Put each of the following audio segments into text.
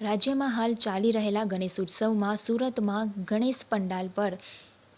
રાજ્યમાં હાલ ચાલી રહેલા ગણેશ ઉત્સવમાં સુરતમાં ગણેશ પંડાલ પર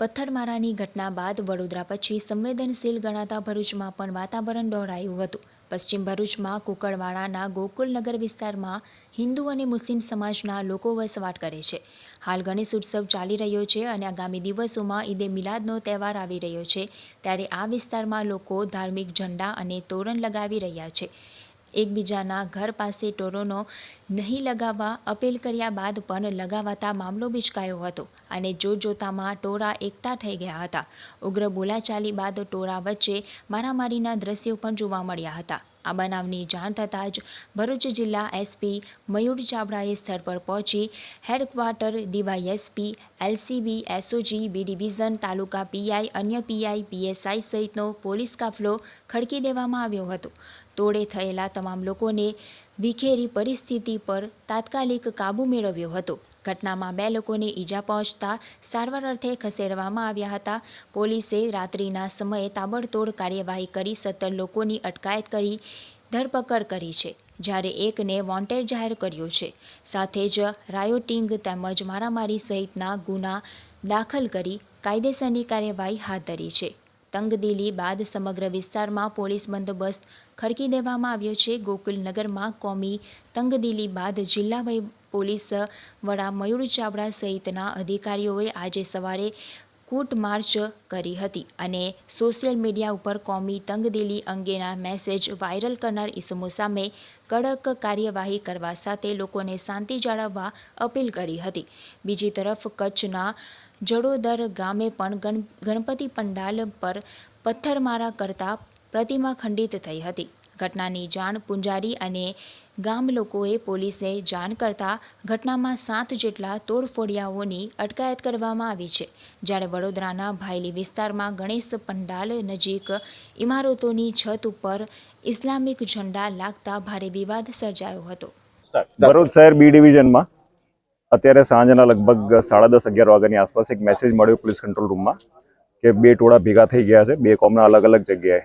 પથ્થરમારાની ઘટના બાદ વડોદરા પછી સંવેદનશીલ ગણાતા ભરૂચમાં પણ વાતાવરણ દોહરાયું હતું. પશ્ચિમ ભરૂચમાં કુકરવાડાના ગોકુલનગર વિસ્તારમાં હિન્દુ અને મુસ્લિમ સમાજના લોકો વસવાટ કરે છે. હાલ ગણેશ ઉત્સવ ચાલી રહ્યો છે અને આગામી દિવસોમાં ઈદે મિલાદનો તહેવાર આવી રહ્યો છે. ત્યારે આ વિસ્તારમાં લોકો ધાર્મિક ઝંડા અને તોરણ લગાવી રહ્યા છે. એકબીજાના ઘર પાસે ટોરોનો નહીં લગાવવા અપીલ કર્યા બાદ પણ લગાવાતા મામલો બિચકાયો હતો અને જોતજોતામાં ટોળા એકઠા થઈ ગયા હતા. ઉગ્ર બોલાચાલી બાદ ટોળા વચ્ચે મારામારીના દ્રશ્યો પણ જોવા મળ્યા હતા. આ બનાવની જાણ થતાં જ ભરૂચ જિલ્લા એસપી મયુર ચાવડાએ સ્થળ પર પહોંચી headquarter DYSP, LCB, SOG, B division, taluka PI, અન્ય પીઆઈ, પીએસઆઈ સહિતનો પોલીસ કાફલો ખડકી દેવામાં આવ્યો હતો. તોડે થયેલા તમામ લોકોને વિખેરી પરિસ્થિતિ પર તાત્કાલિક કાબૂ મેળવ્યો હતો. ઘટનામાં બે લોકોને ઈજા પહોંચતા સારવાર અર્થે ખસેડવામાં આવ્યા હતા. પોલીસે રાત્રિના સમયે તાબડતોડ કાર્યવાહી કરી સત્તર લોકોની અટકાયત કરી ધરપકડ કરી છે, જ્યારે એકને વોન્ટેડ જાહેર કર્યો છે. સાથે જ રાયોટિંગ તેમજ મારામારી સહિતના ગુના દાખલ કરી કાયદેસરની કાર્યવાહી હાથ ધરી છે. તંગદિલી બાદ સમગ્ર વિસ્તારમાં પોલીસ બંદોબસ્ત ખડકી દેવામાં આવ્યો છે. ગોકુલનગરમાં કોમી તંગદિલી બાદ જિલ્લા પોલીસ વડા મયુર ચાવડા સહિતના અધિકારીઓએ આજે સવારે કૂટ માર્ચ કરી હતી અને સોશિયલ મીડિયા ઉપર કોમી તંગદિલી અંગેના મેસેજ વાયરલ કરનાર ઇસમો સામે કડક કાર્યવાહી કરવા સાથે લોકોને શાંતિ જાળવવા અપીલ કરી હતી. બીજી તરફ કચ્છના જડોદર ગામે પણ ગણ, ગણપતિ પંડાલ પર પથ્થરમારા કરતા પ્રતિમા ખંડિત થઈ હતી. ઘટનાની જાણ પુંજારી અને ગામ લોકોએ પોલીસને જાણ કરતા ઘટનામાં સાત જેટલા તોડફોડિયાઓની અટકાયત કરવામાં આવી છે. જ્યારે વડોદરાના ભાયલી વિસ્તારમાં ગણેશ પંડાલ નજીક ઇમારતોની છત ઉપર ઇસ્લામિક ઝંડા લાગતા ભારે વિવાદ સર્જાયો હતો. ભરૂચ શહેર બી ડિવિઝનમાં અત્યારે સાંજના લગભગ સાડા દસ અગિયાર વાગ્યાની આસપાસ એક મેસેજ મળ્યો પોલીસ કંટ્રોલ રૂમમાં કે બે ટોળા ભેગા થઈ ગયા છે. બે કોમના અલગ અલગ જગ્યાએ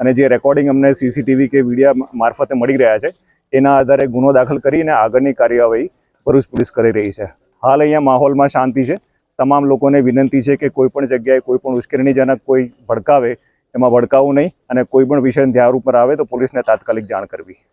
અને જે રેકોર્ડિંગ અમને સીસીટીવી કે વિડીયા મારફતે મળી રહ્યા છે, એના આધારે ગુનો દાખલ કરીને આગળની કાર્યવાહી ભરૂચ પોલીસ કરી રહી છે. હાલ અહીંયા માહોલમાં શાંતિ છે. તમામ લોકોને વિનંતી છે કે કોઈ પણ જગ્યાએ કોઈ પણ ઉશ્કેરણીજનક કોઈ ભડકાવે, એમાં ભડકાવું નહીં અને કોઈ પણ વિષય ધ્યાન ઉપર આવે તો પોલીસને તાત્કાલિક જાણ કરવી.